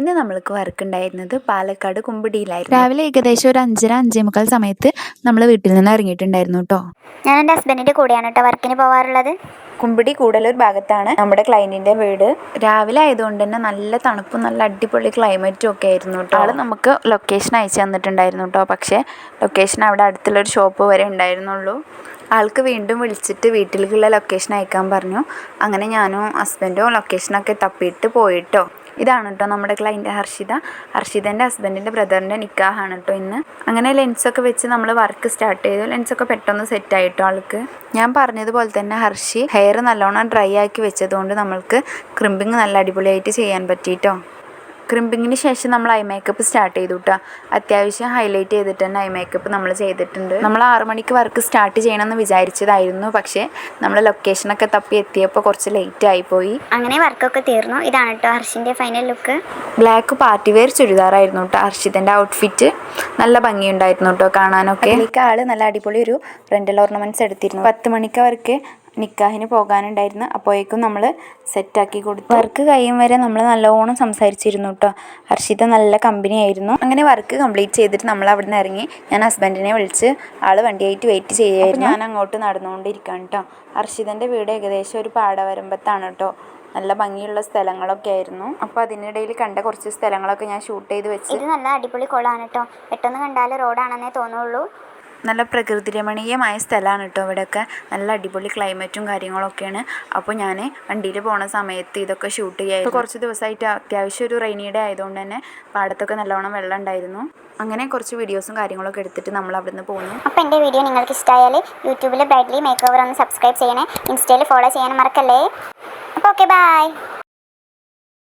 ഇന്ന് നമ്മൾക്ക് വർക്ക് ഉണ്ടായിരുന്നത് പാലക്കാട് കുമ്പിടിയിലായിരുന്നു. രാവിലെ ഏകദേശം ഒരു അഞ്ചര അഞ്ചേ മുക്കാൽ സമയത്ത് നമ്മൾ വീട്ടിൽ നിന്ന് ഇറങ്ങിയിട്ടുണ്ടായിരുന്നു കേട്ടോ ഞാൻ എന്റെ ഹസ്ബൻഡിന്റെ കൂടെയാണ് കേട്ടോ വർക്കിന് പോകാറുള്ളത് കുമ്പിടി കൂടലൂർ ഭാഗത്താണ് നമ്മുടെ ക്ലൈന്റിന്റെ വീട്. രാവിലെ ആയതുകൊണ്ട് തന്നെ നല്ല തണുപ്പും നല്ല അടിപൊളി ക്ലൈമറ്റും ഒക്കെ ആയിരുന്നു കേട്ടോ ആൾ നമുക്ക് ലൊക്കേഷൻ അയച്ചു തന്നിട്ടുണ്ടായിരുന്നു കേട്ടോ പക്ഷേ ലൊക്കേഷൻ അവിടെ അടുത്തുള്ളൊരു ഷോപ്പ് വരെ ഉണ്ടായിരുന്നുള്ളൂ. ആൾക്ക് വീണ്ടും വിളിച്ചിട്ട് വീട്ടിലേക്കുള്ള ലൊക്കേഷൻ അയക്കാൻ പറഞ്ഞു. അങ്ങനെ ഞാനും ഹസ്ബൻഡും ലൊക്കേഷനൊക്കെ തപ്പിയിട്ട് പോയിട്ടോ. ഇതാണ് കേട്ടോ നമ്മുടെ ക്ലൈന്റ് ഹർഷിത. ഹർഷിതന്റെ ഹസ്ബൻഡിന്റെ ബ്രദറിന്റെ നിക്കാഹാണ് കേട്ടോ ഇന്ന്. അങ്ങനെ ലെൻസൊക്കെ വെച്ച് നമ്മൾ വർക്ക് സ്റ്റാർട്ട് ചെയ്തു. ലെൻസൊക്കെ പെട്ടെന്ന് സെറ്റ് ആയിട്ടോ ആൾക്ക്. ഞാൻ പറഞ്ഞതുപോലെ തന്നെ ഹർഷി ഹെയർ നല്ലോണം ഡ്രൈ ആക്കി വെച്ചതുകൊണ്ട് നമ്മൾക്ക് ക്രിമ്പിങ് നല്ല അടിപൊളിയായിട്ട് ചെയ്യാൻ പറ്റിയിട്ടോ ക്രിമ്പിങ്ങിന് ശേഷം നമ്മൾ ഐ മേക്കപ്പ് സ്റ്റാർട്ട് ചെയ്തു കേട്ടോ അത്യാവശ്യം ഹൈലൈറ്റ് ചെയ്തിട്ട് തന്നെ ഐ മേക്കപ്പ് നമ്മൾ ചെയ്തിട്ടുണ്ട്. നമ്മൾ ആറു മണിക്ക് വർക്ക് സ്റ്റാർട്ട് ചെയ്യണമെന്ന് വിചാരിച്ചതായിരുന്നു. പക്ഷേ നമ്മൾ ലൊക്കേഷനൊക്കെ തപ്പി എത്തിയപ്പോൾ കുറച്ച് ലേറ്റ് ആയിപ്പോയി അങ്ങനെ വർക്കൊക്കെ തീർന്നു. ഇതാണ് കേട്ടോ ഹർഷിന്റെ final look black party wear ചുരിദാറായിരുന്നു കേട്ടോ ഹർഷിതന്റെ ഔട്ട്ഫിറ്റ് നല്ല ഭംഗിയുണ്ടായിരുന്നു കേട്ടോ കാണാനൊക്കെ. ആൾ നല്ല അടിപൊളി ഒരു ഫ്രണ്ടൽ ഓർണമെന്റ്സ് എടുത്തിരുന്നു. പത്ത് മണിക്ക് അവർക്ക് നിക്കാഹിന് പോകാനുണ്ടായിരുന്നു. അപ്പോഴേക്കും നമ്മൾ സെറ്റാക്കി കൊടുത്തു. വർക്ക് കഴിയും വരെ നമ്മൾ നല്ലോണം സംസാരിച്ചിരുന്നു കേട്ടോ ഹർഷിത നല്ല കമ്പനി ആയിരുന്നു. അങ്ങനെ വർക്ക് കംപ്ലീറ്റ് ചെയ്തിട്ട് നമ്മൾ അവിടെ നിന്ന് ഇറങ്ങി. ഞാൻ ഹസ്ബൻഡിനെ വിളിച്ച് ആൾ വണ്ടിയായിട്ട് വെയിറ്റ് ചെയ്യായിരുന്നു ഞാൻ അങ്ങോട്ട് നടന്നുകൊണ്ടിരിക്കുകയാണ് കേട്ടോ ഹർഷിതന്റെ വീട് ഏകദേശം ഒരു പാടവരമ്പത്താണ് കേട്ടോ നല്ല ഭംഗിയുള്ള സ്ഥലങ്ങളൊക്കെ ആയിരുന്നു. അപ്പോൾ അതിനിടയിൽ കണ്ട കുറച്ച് സ്ഥലങ്ങളൊക്കെ ഞാൻ ഷൂട്ട് ചെയ്ത് വെച്ചു ഇത് നല്ല അടിപൊളി കുളമാണ് കേട്ടോ പെട്ടെന്ന് കണ്ടാൽ റോഡാണെന്നേ തോന്നുള്ളൂ. നല്ല പ്രകൃതി രമണീയമായ സ്ഥലമാണ് കേട്ടോ ഇവിടെയൊക്കെ. നല്ല അടിപൊളി ക്ലൈമറ്റും കാര്യങ്ങളൊക്കെയാണ്. അപ്പോൾ ഞാൻ വണ്ടിയിൽ പോണ സമയത്ത് ഇതൊക്കെ ഷൂട്ട് ചെയ്യായിരുന്നു. കുറച്ച് ദിവസമായിട്ട് അത്യാവശ്യം ഒരു റെയിനി ഡേ ആയതുകൊണ്ട് തന്നെ പാടത്തൊക്കെ നല്ലോണം വെള്ളം ഉണ്ടായിരുന്നു. അങ്ങനെ കുറച്ച് വീഡിയോസും കാര്യങ്ങളൊക്കെ എടുത്തിട്ട് നമ്മൾ അവിടുന്ന് പോകുന്നു അപ്പോൾ എന്റെ വീഡിയോ നിങ്ങൾക്ക് ഇഷ്ടമായാൽ യൂട്യൂബിൽ ബ്രൈറ്റ്ലി മേക്ക് ഓവർ ഒന്ന് സബ്സ്ക്രൈബ് ചെയ്യണേ. ഇൻസ്റ്റയിൽ ഫോളോ ചെയ്യാൻ മറക്കല്ലേ? അപ്പോൾ ഓക്കെ ബൈ